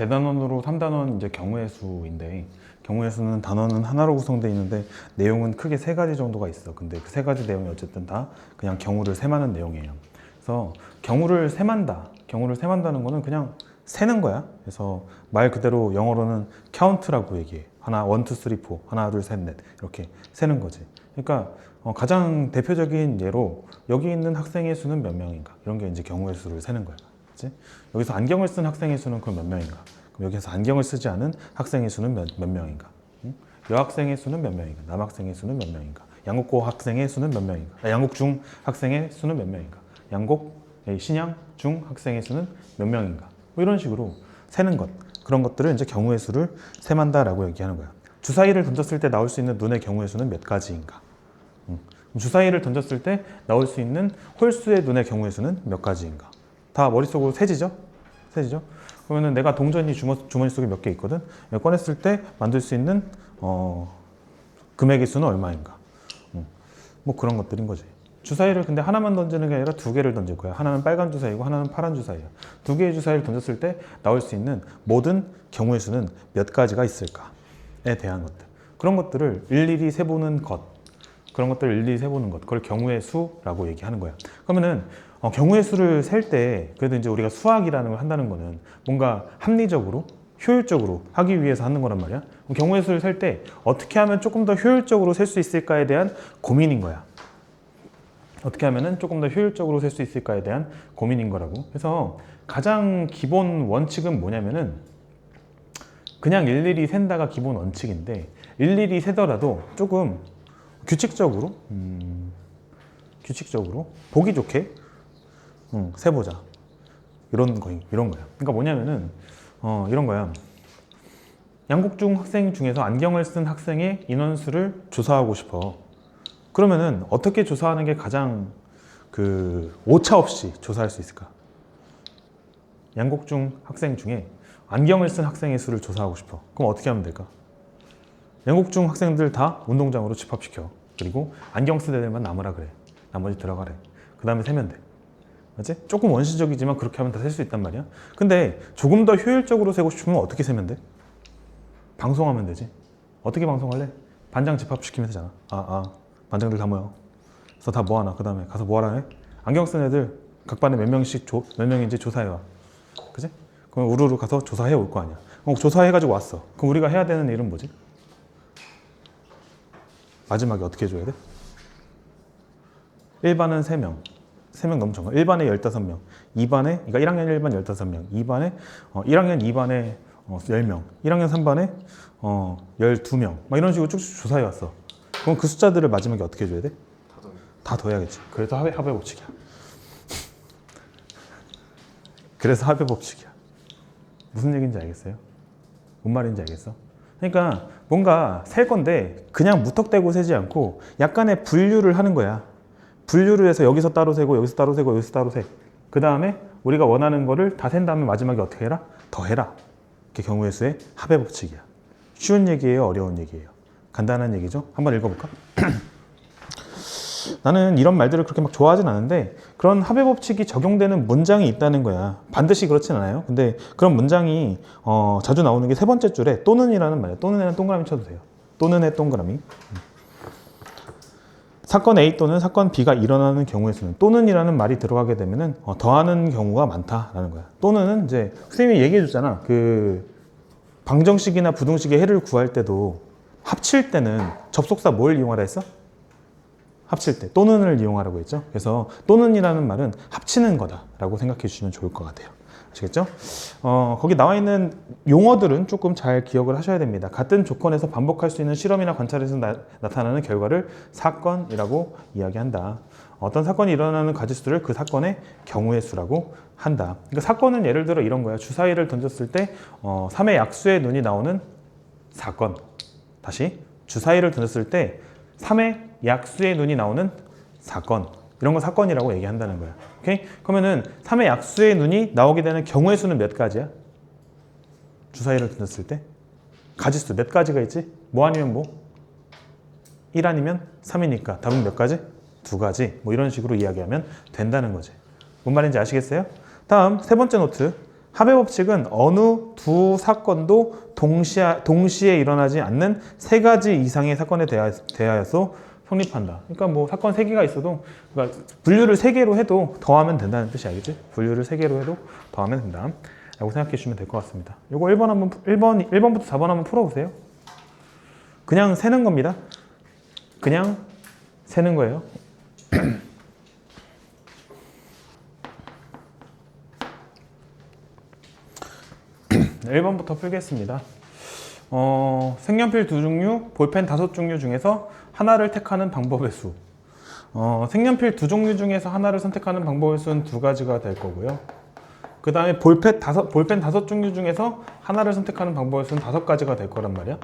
대단원으로 3단원 이제 경우의 수인데 경우의 수는 단원은 하나로 구성되어 있는데 내용은 크게 세 가지 정도가 있어. 근데 그 세 가지 내용이 어쨌든 다 그냥 경우를 세마는 내용이에요. 그래서 경우를 세만다. 경우를 세만다는 거는 그냥 세는 거야. 그래서 말 그대로 영어로는 count라고 얘기해. 하나, 원, 투, 쓰리, 포. 하나, 둘, 셋, 넷. 이렇게 세는 거지. 그러니까 어, 가장 대표적인 예로 여기 있는 학생의 수는 몇 명인가? 이런 게 이제 경우의 수를 세는 거야. 그치? 여기서 안경을 쓴 학생의 수는 그럼 몇 명인가? 그럼 여기서 안경을 쓰지 않은 학생의 수는 몇, 몇 명인가? 응? 여학생의 수는 몇 명인가? 남학생의 수는 몇 명인가? 양국고 학생의 수는 몇 명인가? 아, 양국 중 학생의 수는 몇 명인가? 양국 예, 신양 중 학생의 수는 몇 명인가? 뭐 이런 식으로 세는 것 그런 것들을 이제 경우의 수를 세만다라고 얘기하는 거야. 주사위를 던졌을 때 나올 수 있는 눈의 경우의 수는 몇 가지인가? 음. 주사위를 던졌을 때 나올 수 있는 홀수의 눈의 경우의 수는 몇 가지인가? 다 머릿속으로 세지죠? 세지죠? 그러면은 내가 동전이 주머, 주머니 속에 몇 개 있거든? 꺼냈을 때 만들 수 있는 어, 금액의 수는 얼마인가? 음. 뭐 그런 것들인 거지. 주사위를 근데 하나만 던지는 게 아니라 두 개를 던질 거야. 하나는 빨간 주사위고 하나는 파란 주사위야. 두 개의 주사위를 던졌을 때 나올 수 있는 모든 경우의 수는 몇 가지가 있을까에 대한 것들. 그런 것들을 일일이 세보는 것. 그런 것들을 일일이 세보는 것. 그걸 경우의 수라고 얘기하는 거야. 그러면은 어, 경우의 수를 셀 때 그래도 이제 우리가 수학이라는 걸 한다는 거는 뭔가 합리적으로 효율적으로 하기 위해서 하는 거란 말이야. 경우의 수를 셀 때 어떻게 하면 조금 더 효율적으로 셀 수 있을까에 대한 고민인 거야. 어떻게 하면은 조금 더 효율적으로 셀 수 있을까에 대한 고민인 거라고. 그래서 가장 기본 원칙은 뭐냐면은 그냥 일일이 센다가 기본 원칙인데 일일이 세더라도 조금 규칙적으로 음, 규칙적으로 보기 좋게 음, 세보자 이런 거 이런 거야. 그러니까 뭐냐면은 어, 이런 거야. 양국 중 학생 중에서 안경을 쓴 학생의 인원수를 조사하고 싶어. 그러면은 어떻게 조사하는 게 가장 그 오차 없이 조사할 수 있을까? 양국 중 학생 중에 안경을 쓴 학생의 수를 조사하고 싶어. 그럼 어떻게 하면 될까? 양국 중 학생들 다 운동장으로 집합시켜. 그리고 안경 쓴 애들만 남으라 그래. 나머지 들어가래. 그 다음에 세면 돼. 맞지? 조금 원시적이지만 그렇게 하면 다 셀 수 있단 말이야. 근데 조금 더 효율적으로 세고 싶으면 어떻게 세면 돼? 방송하면 되지. 어떻게 방송할래? 반장 집합시키면 되잖아. 아, 아. 반장들 다 모여. 그래서 다 모아놔. 그 다음에 가서 뭐하라 해? 안경 쓴 애들 각 반에 몇 명씩 조, 몇 명인지 조사해와. 그지? 그럼 우르르 가서 조사해 올 거 아니야. 그럼 조사해가지고 왔어. 그럼 우리가 해야 되는 일은 뭐지? 마지막에 어떻게 해줘야 돼? 1반은 3명. 3명 너무 적어. 1반에 15명. 2반에, 그러니까 1학년 1반 15명. 2반에, 어, 1학년 2반에 어, 10명. 1학년 3반에 어, 12명. 막 이런 식으로 쭉쭉 조사해 왔어. 그럼 그 숫자들을 마지막에 어떻게 해줘야 돼? 다 더해야겠지. 그래서 합의, 합의 법칙이야. 그래서 합의 법칙이야. 무슨 얘기인지 알겠어요? 뭔 말인지 알겠어? 그러니까 뭔가 셀 건데 그냥 무턱대고 세지 않고 약간의 분류를 하는 거야. 분류를 해서 여기서 따로 세고 여기서 따로 세고 여기서 따로 세. 그 다음에 우리가 원하는 거를 다 센 다음에 마지막에 어떻게 해라? 더해라. 이게 경우의 수의 합의 법칙이야. 쉬운 얘기예요? 어려운 얘기예요? 간단한 얘기죠? 한번 읽어볼까? 나는 이런 말들을 그렇게 막 좋아하진 않은데 그런 합의 법칙이 적용되는 문장이 있다는 거야. 반드시 그렇진 않아요. 근데 그런 문장이 어, 자주 나오는 게 세 번째 줄에 또는이라는 말이에요. 또는에는 동그라미 쳐도 돼요. 또는의 동그라미. 사건 A 또는 사건 B가 일어나는 경우의 수는 또는이라는 말이 들어가게 되면은 어, 더하는 경우가 많다라는 거야. 또는은 이제 선생님이 얘기해 줬잖아. 그 방정식이나 부등식의 해를 구할 때도 합칠 때는 접속사 뭘 이용하라 했어? 합칠 때 또는을 이용하라고 했죠. 그래서 또는이라는 말은 합치는 거다라고 생각해 주시면 좋을 것 같아요. 아시겠죠? 어, 거기 나와 있는 용어들은 조금 잘 기억을 하셔야 됩니다. 같은 조건에서 반복할 수 있는 실험이나 관찰에서 나, 나타나는 결과를 사건이라고 이야기한다. 어떤 사건이 일어나는 가지수를 그 사건의 경우의 수라고 한다. 그러니까 사건은 예를 들어 이런 거야. 주사위를 던졌을 때 어, 3의 약수의 눈이 나오는 사건. 다시 주사위를 던졌을 때 3의 약수의 눈이 나오는 사건. 이런 거 사건이라고 얘기한다는 거야. 오케이? 그러면은 3의 약수의 눈이 나오게 되는 경우의 수는 몇 가지야? 주사위를 던졌을 때 가지수 몇 가지가 있지? 뭐 아니면 뭐? 1 아니면 3이니까 답은 몇 가지? 두 가지. 뭐 이런 식으로 이야기하면 된다는 거지. 뭔 말인지 아시겠어요? 다음 세 번째 노트. 합의 법칙은 어느 두 사건도 동시에, 동시에 일어나지 않는 세 가지 이상의 사건에 대하, 대하여서 성립한다. 그러니까 뭐 사건 세 개가 있어도 그러니까 분류를 세 개로 해도 더하면 된다는 뜻이 알겠지? 분류를 세 개로 해도 더하면 된다. 라고 생각해 주시면 될 것 같습니다. 요거 1번 한번 1번 1번부터 4번 한번 풀어 보세요. 그냥 세는 겁니다. 그냥 세는 거예요. 1번부터 풀겠습니다. 어, 색연필 두 종류, 볼펜 다섯 종류 중에서 하나를 택하는 방법의 수. 어, 색연필 두 종류 중에서 하나를 선택하는 방법의 수는 두 가지가 될 거고요. 그 다음에 볼펜 다섯, 볼펜 다섯 종류 중에서 하나를 선택하는 방법의 수는 다섯 가지가 될 거란 말이야.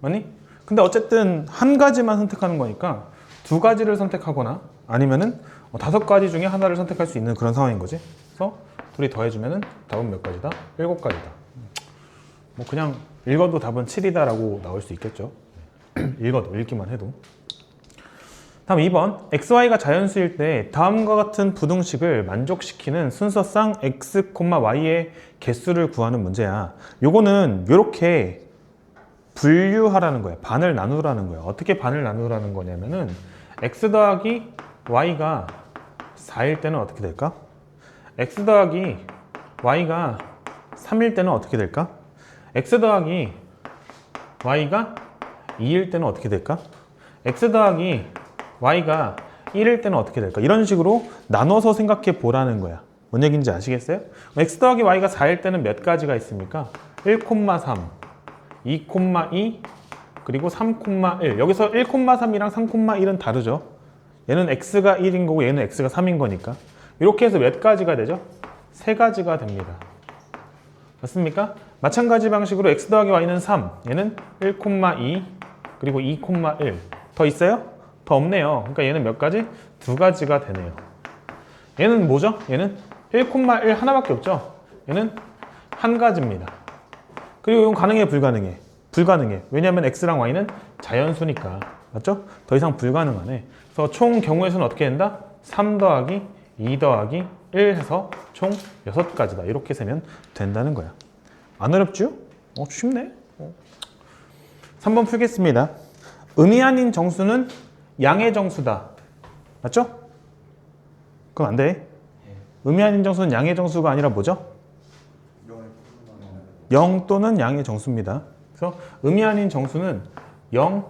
맞니? 근데 어쨌든 한 가지만 선택하는 거니까 두 가지를 선택하거나 아니면은 어, 다섯 가지 중에 하나를 선택할 수 있는 그런 상황인 거지. 그래서 둘이 더해주면은 답은 몇 가지다? 일곱 가지다. 뭐 그냥 읽어도 답은 7이다라고 나올 수 있겠죠. 읽어도 읽기만 해도. 다음 2번 xy가 자연수일 때 다음과 같은 부등식을 만족시키는 순서상 x, y의 개수를 구하는 문제야. 요거는 이렇게 분류하라는 거야. 반을 나누라는 거야. 어떻게 반을 나누라는 거냐면은 x 더하기 y가 4일 때는 어떻게 될까? x 더하기 y가 3일 때는 어떻게 될까? X 더하기 y가 2일 때는 어떻게 될까? x 더하기 y가 1일 때는 어떻게 될까? 이런 식으로 나눠서 생각해 보라는 거야. 뭔 얘기인지 아시겠어요? x 더하기 y가 4일 때는 몇 가지가 있습니까? 1,3, 2,2, 그리고 3,1. 여기서 1,3이랑 3,1은 다르죠? 얘는 x가 1인 거고 얘는 x가 3인 거니까. 이렇게 해서 몇 가지가 되죠? 세 가지가 됩니다. 맞습니까? 마찬가지 방식으로 x 더하기 y는 3, 얘는 1,2 그리고 2,1. 더 있어요? 더 없네요. 그러니까 얘는 몇 가지? 두 가지가 되네요. 얘는 뭐죠? 얘는 1,1 하나밖에 없죠? 얘는 한 가지입니다. 그리고 이건 가능해, 불가능해? 불가능해. 왜냐하면 x랑 y는 자연수니까. 맞죠? 더 이상 불가능하네. 그래서 총 경우의 수는 어떻게 된다? 3 더하기 2 더하기 1 해서 총 6가지다. 이렇게 세면 된다는 거야. 안 어렵죠? 어, 쉽네. 어. 3번 풀겠습니다. 음이 아닌 정수는 양의 정수다. 맞죠? 그럼 안 돼. 음이 아닌 정수는 양의 정수가 아니라 뭐죠? 0 또는 양의 정수입니다. 그래서 음이 아닌 정수는 0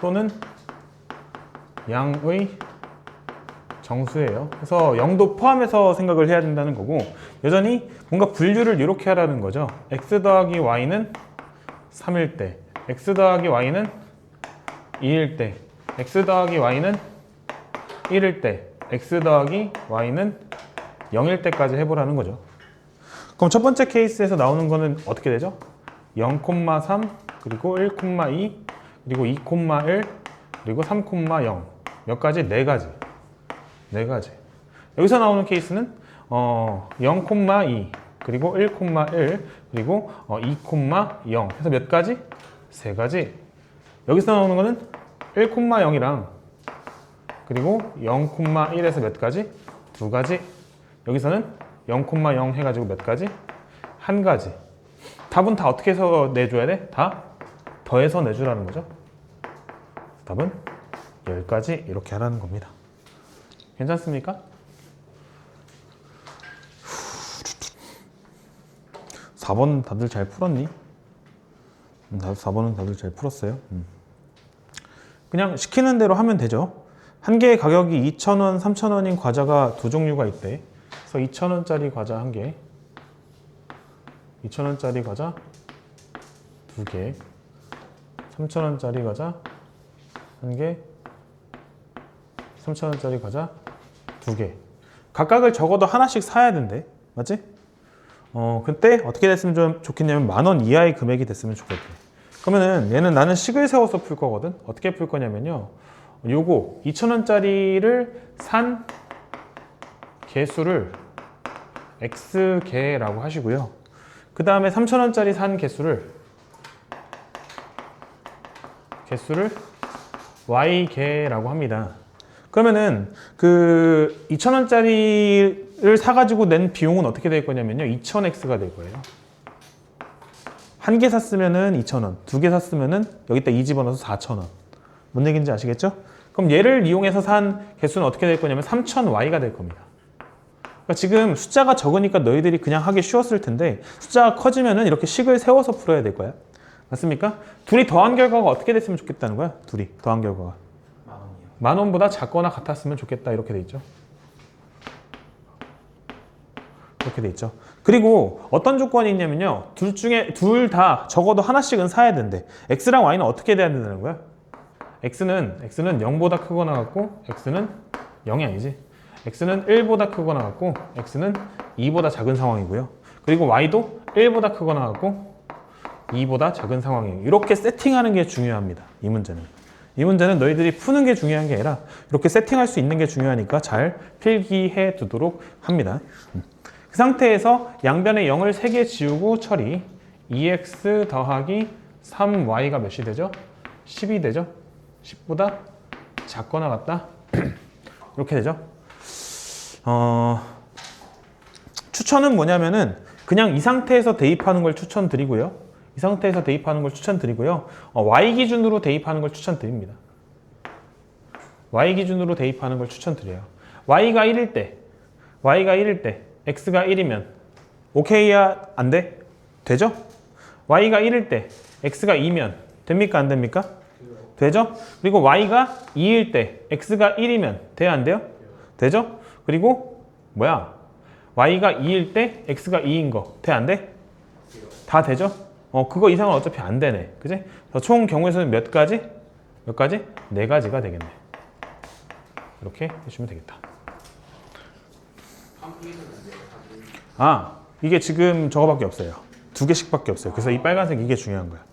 또는 양의 정수예요. 그래서 0도 포함해서 생각을 해야 된다는 거고 여전히 뭔가 분류를 이렇게 하라는 거죠. x 더하기 y는 3일 때, x 더하기 y는 2일 때, x 더하기 y는 1일 때, x 더하기 y는 0일 때까지 해보라는 거죠. 그럼 첫 번째 케이스에서 나오는 거는 어떻게 되죠? 0,3 그리고 1,2 그리고 2,1 그리고 3,0 몇 가지? 네 가지. 네 가지. 여기서 나오는 케이스는 어, 0,2 그리고 1,1 그리고 어, 2,0 해서 몇 가지? 세 가지. 여기서 나오는 거는 1,0이랑 그리고 0,1에서 몇 가지? 두 가지. 여기서는 0,0 해가지고 몇 가지? 한 가지. 답은 다 어떻게 해서 내줘야 돼? 다 더해서 내주라는 거죠. 답은 10가지 이렇게 하라는 겁니다. 괜찮습니까? 4번 다들 잘 풀었니? 음, 4번은 다들 잘 풀었어요. 음. 그냥 시키는 대로 하면 되죠. 한 개의 가격이 2,000원, 3,000원인 과자가 두 종류가 있대. 그래서 2,000원짜리 과자 한 개, 2,000원짜리 과자 두 개, 3,000원짜리 과자 한 개, 3,000원짜리 과자 두 개. 각각을 적어도 하나씩 사야 된대. 맞지? 어, 그때 어떻게 됐으면 좀 좋겠냐면 만 원 이하의 금액이 됐으면 좋겠대. 그러면은 얘는 나는 식을 세워서 풀 거거든. 어떻게 풀 거냐면요. 요거 2,000원짜리를 산 개수를 x개라고 하시고요. 그 다음에 3,000원짜리 산 개수를 개수를 y개라고 합니다. 그러면은 그 2,000원짜리를 x를 사가지고 낸 비용은 어떻게 될 거냐면요. 2000x가 될 거예요. 한 개 샀으면은 2,000원, 두 개 샀으면은 여기다 2 집어넣어서 4,000원. 뭔 얘기인지 아시겠죠? 그럼 얘를 이용해서 산 개수는 어떻게 될 거냐면 3000y가 될 겁니다. 그러니까 지금 숫자가 적으니까 너희들이 그냥 하기 쉬웠을 텐데 숫자가 커지면은 이렇게 식을 세워서 풀어야 될 거야. 맞습니까? 둘이 더한 결과가 어떻게 됐으면 좋겠다는 거야? 둘이 더한 결과가 만 원보다 작거나 같았으면 좋겠다 이렇게 돼 있죠. 이렇게 돼 있죠. 그리고 어떤 조건이 있냐면요. 둘 중에 둘 다 적어도 하나씩은 사야 된대. x랑 y는 어떻게 돼야 된다는 거야? x는 x는 0보다 크거나 같고 x는 0이 아니지. x는 1보다 크거나 같고 x는 2보다 작은 상황이고요. 그리고 y도 1보다 크거나 같고 2보다 작은 상황이에요. 이렇게 세팅하는 게 중요합니다. 이 문제는. 이 문제는 너희들이 푸는 게 중요한 게 아니라 이렇게 세팅할 수 있는 게 중요하니까 잘 필기해 두도록 합니다. 음. 그 상태에서 양변에 0을 3개 지우고 처리 2x 더하기 3y가 몇이 되죠? 10이 되죠? 10보다 작거나 같다? 이렇게 되죠? 어, 추천은 뭐냐면은 그냥 이 상태에서 대입하는 걸 추천드리고요. 이 상태에서 대입하는 걸 추천드리고요. 어, y 기준으로 대입하는 걸 추천드립니다. y 기준으로 대입하는 걸 추천드려요. y가 1일 때, y가 1일 때, x가 1이면 오케이야 안 돼? 되죠? y가 1일 때, x가 2면 됩니까 안 됩니까? 되죠? 그리고 y가 2일 때, x가 1이면 돼야 안 돼요? 되죠? 그리고 뭐야? y가 2일 때, x가 2인 거 돼 안 돼? 다 되죠? 어 그거 이상은 어차피 안 되네, 그지? 총 경우의 수는 몇 가지? 몇 가지? 네 가지가 되겠네. 이렇게 해주면 되겠다. 아 이게 지금 저거밖에 없어요. 두 개씩밖에 없어요. 그래서 이 빨간색 이게 중요한 거야.